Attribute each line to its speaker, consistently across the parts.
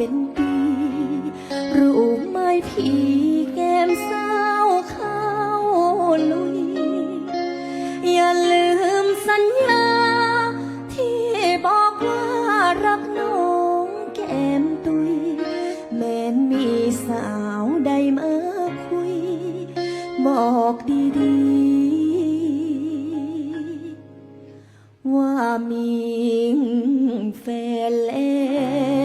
Speaker 1: เป็นปี รู้ไหมพี่แก้มสาวเข้าลุย อย่าลืมสัญญา ที่บอกว่ารักน้องแก้มตุย แม้มีสาวใดมาคุย บอกดีๆ ว่ามีแฟนแล้ว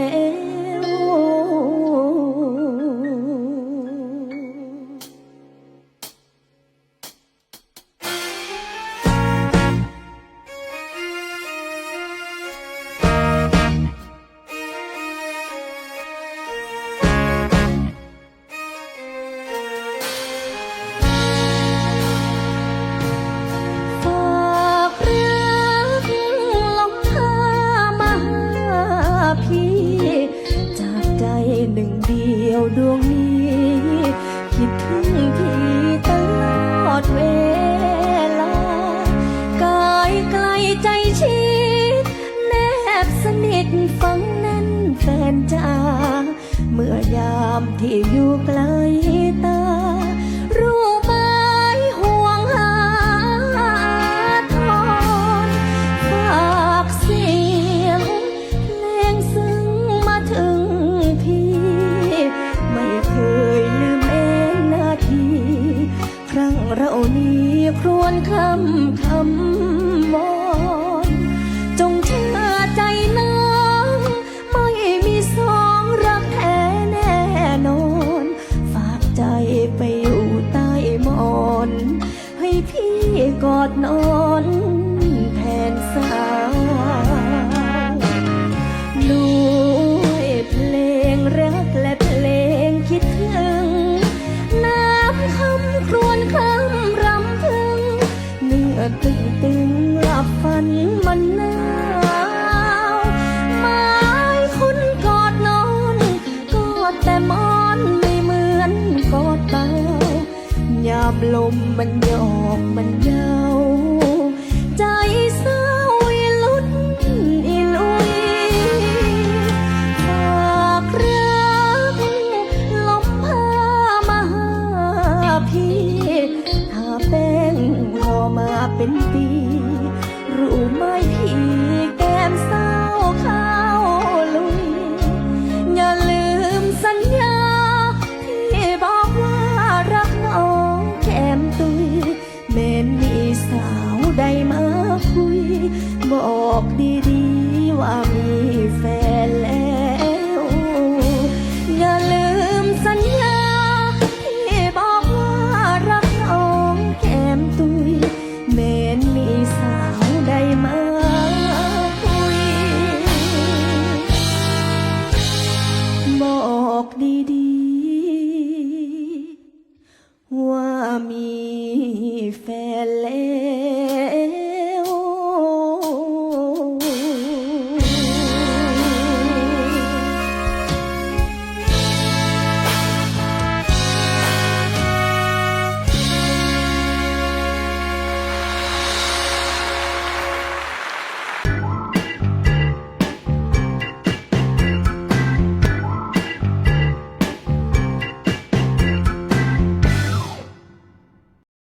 Speaker 1: นิทฟังแน่นแฟนจ้าเมื่อยามที่อยู่ไกลตา รู้ไหมห่วงหาทอนฝากเสียงเพลงซึ้งมาถึงพี่ ไม่เคยลืมเองนาที ครั้งเรานี้ครวนคำคำ อดนอนแทนสาวด้วยเพลงรักและเพลงคิดถึง น้ำคำครวญคำรำพึงเนื้อตึงตึงหลับฝันมันหนาวไม้คุณกอดนอนกอดแต่หมอนไม่เหมือนกอดเบาหยามลมมันหยอกมันเยา เป็นปี รู้ไหมพี่แก้มเศร้าเข้าลุย อย่าลืมสัญญาที่บอกว่ารักน้องแก้มตุยแม้นมีสาวใดมาคุย บอกดีๆว่ามีแฟน mi fé.